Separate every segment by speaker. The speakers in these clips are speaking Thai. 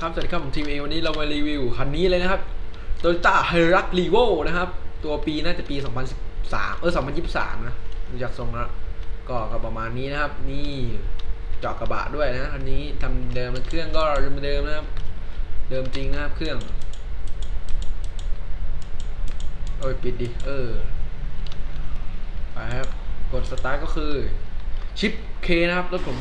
Speaker 1: นะครับ สวัสดีครับ ผมทีมเอวันนี้เรามารีวิวคันนี้เลยนะครับ Toyota h i r u x r e v o นะครับ ตัวปีน่าจะปี 2013 เออ 2023 นะดูจากทรงแล้วก็ก็ประมาณนี้นะครับ นี่เจาะกระบะด้วยนะคันนี้ทำเดิมเครื่องก็เดิมนะครับ เดิมจริงนะครับเครื่อง โอ้ยปิดดิ เออ ไปครับ กดสตาร์ทก็คือชิปเคนะครับรถผม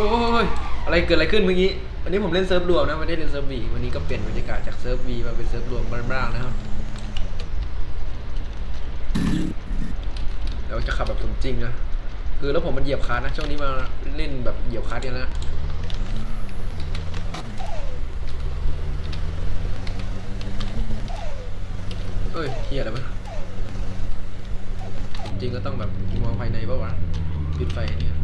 Speaker 1: อ้ยอะไรเกิดอะไรขึ้นเมื่อกี้วันนี้ผมเล่นเซิร์ฟรวมนะไม่ได้เล่นเซิร์ฟวีวันนี้ก็เปลี่ยนบรรยากาศจากเซิร์ฟวีมาเป็นเซิร์ฟรวมบ้างๆนะครับเดี๋ยวจะขับแบบสมจริงนะคือแล้วผมมันเหยียบคาร์นะช่วงนี้มาเล่นแบบเหยียบคาร์กันแล้วเอ้ยเฮียอะไรมั้ยจริงก็ต้องแบบมองภายในป่าวะปิดไฟเนี่ย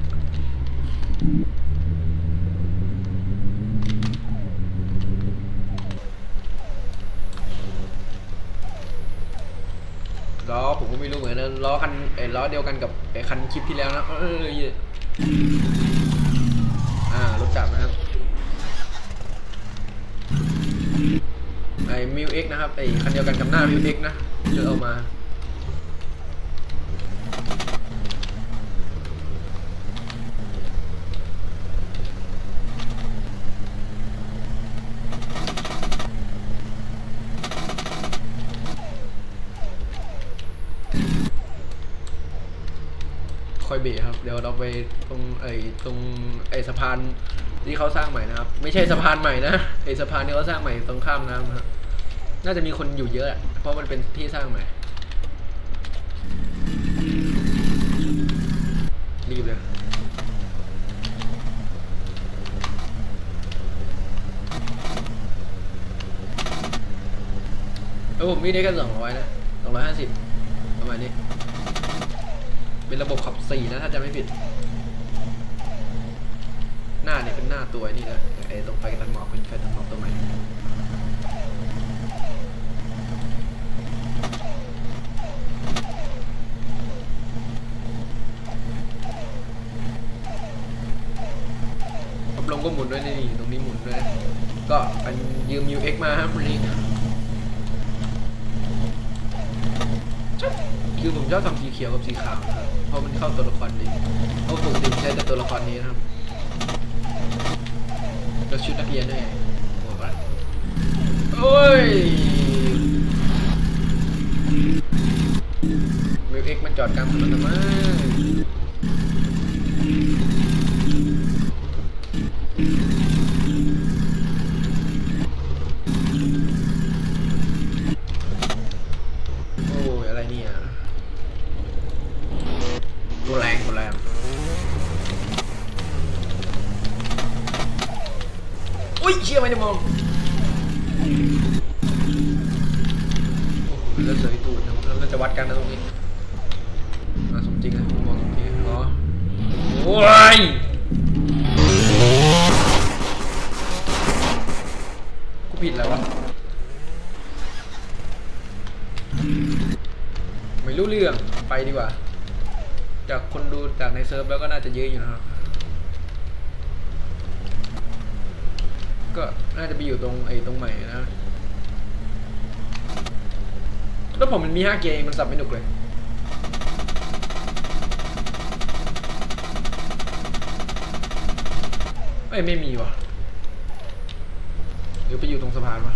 Speaker 1: ล้อผมก็ไม่รู้เหมือนกันล้อคันไอ้ล้อเดียวกันกับไอ้คันคลิปที่แล้วนะเออเยอ่ารถจับนะครับไอ้มิวเอ็กนะครับไอ้คันเดียวกันกับหน้ามิวเอ็กนะเจอเอามา คอยเบรครับ เดี๋ยวเราไปตรงไอ้ตรงไอ้สะพานที่เขาสร้างใหม่นะครับ ไม่ใช่สะพานใหม่นะไอ้สะพานที่เขาสร้างใหม่ตรงข้ามน้ำครับน่าจะมีคนอยู่เยอะอะเพราะมันเป็นที่สร้างใหม่รีบเลยเออผมมีได้แค่สองร้อยนะสองร้อยห้าสิบประมาณนี้ เป็นระบบขับสี่นะถ้าจะไม่ผิด หน้าเนี่ยเป็นหน้าตัวนี่นะไอ้ตรงไฟกันตันหมอกเป็นไฟตันหมอกตัวใหม่พับลมก็หมุนด้วยนี่ตรงนี้หมุนด้วยก็เป็นยืม UX มาครับวันนี้คือผมชอบทำสีเขียวกับสีขาวนะ ราะมันเข้าตัวละครดีเพราะปกติใช้แต่ตัวละครนี้นะครับแล้วชุดนักเรียนด้วยโหดปะโอ้ยวิวเอ็กมันจอดกลางถนนทำไม อุ้ยเชี่ยไม่ได้มองโอ้โหแล้วเสยตูดนะแล้วจะวัดกันนะตรงนี้มาสมจริงนะมองสมจริงเหรอโอ้ยกูผิดแล้ววะไม่รู้เรื่องไปดีกว่า จากคนดูจากในเซิร์ฟแล้วก็น่าจะเยอะอยู่นะครับ ก็ น่าจะไปอยู่ตรงไอ้ตรงใหม่นะแล้วผมมันมี5เกมมันสับไม่หนุกเลยเอ้ยไม่มีว่ะเดี๋ยวไปอยู่ตรงสะพานวะ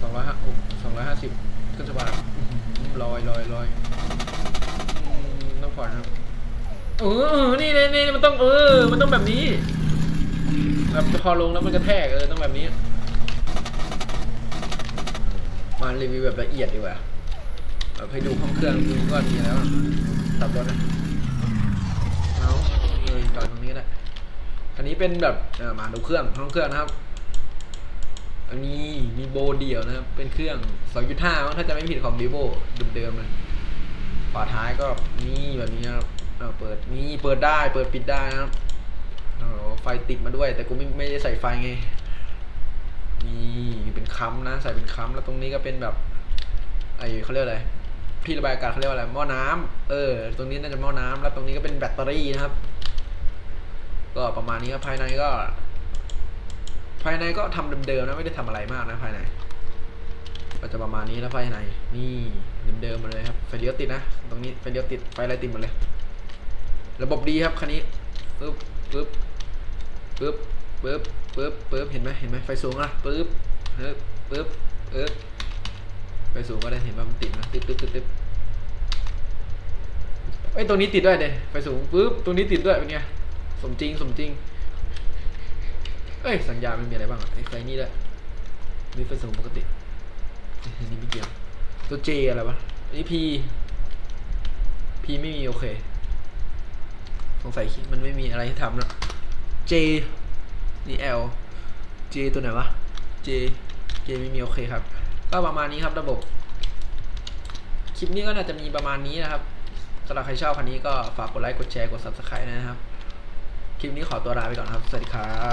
Speaker 1: สองร้อยห้าสองร้อยห้าสิบขึ้นสะพานอื้อหือลอยลอยลอยอืมต้องผ่อนครับเออเออนี่นี่นี่มันต้องเออ มันต้องแบบนี้ แบบพอลงแล้วมันกระแทกเออต้องแบบนี้ มารีวิวแบบละเอียดดีกว่าแบบให้ดูห้องเครื่องดูก็ดีแล้วตับรถนะเอาเออจอดตรงนี้ก็ได้อันนี้เป็นแบบเออมาดูเครื่องห้องเครื่องนะครับ อันนี้มีโบเดี่ยวนะครับ เป็นเครื่อง 2.5มั้งถ้าจะไม่ผิดของ vivo เดิมๆเลยฝาท้ายก็นี่แบบนี้นะครับเปิดนี่เปิดได้เปิดปิดได้นะครับ ไฟติดมาด้วย แต่กูไม่ไม่ได้ใส่ไฟไงนี่เป็นค้ำนะใส่เป็นค้ำแล้วตรงนี้ก็เป็นแบบไอเขาเรียกอะไรที่ระบายอากาศเขาเรียกว่าอะไรหม้อน้ำเออ ตรงนี้น่าจะหม้อน้ำแล้วตรงนี้ก็เป็นแบตเตอรี่นะครับ ก็ประมาณนี้ครับภายในก็ ภายในก็ทำเดิมๆนะไม่ได้ทำอะไรมากนะภายใน ก็จะประมาณนี้แล้วภายใน นี่เดิมๆมาเลยครับไฟเลี้ยวติดนะตรงนี้ไฟเลี้ยวติดไฟอะไรติดหมดเลย ระบบดีครับคันนี้ปึ๊บ ปึ๊บปึ๊บปึ๊บปึ๊บปึ๊บเห็นไหมเห็นไหมไฟสูงอะปึ๊บปึ๊บปึ๊บปึ๊บไฟสูงก็ได้เห็นว่ามันติดนะตึ๊บตึ๊บตึ๊บตึ๊บเอ้ยตรงนี้ติดด้วยเดยไฟสูงปึ๊บตรงนี้ติดด้วยเป็นไงสมจริงสมจริงเอ้ยสัญญาณมันมีอะไรบ้างอะไอ้ไฟนี่แหละมีไฟสูงปกติอันนี้ไม่เกี่ยวตัว J อะไรวะอันนี้ P P ไม่มีโอเค สงสัยมันไม่มีอะไรให้ทำแล้ว J นี่ L J ตัวไหนวะ J J ไม่มีโอเคครับ ก็ประมาณนี้ครับระบบ คลิปนี้ก็น่าจะมีประมาณนี้นะครับสำหรับใครชอบคันนี้ก็ฝากกดไลค์ กดแชร์ กด subscribe นะครับ คลิปนี้ขอตัวลาไปก่อนครับ สวัสดีครับ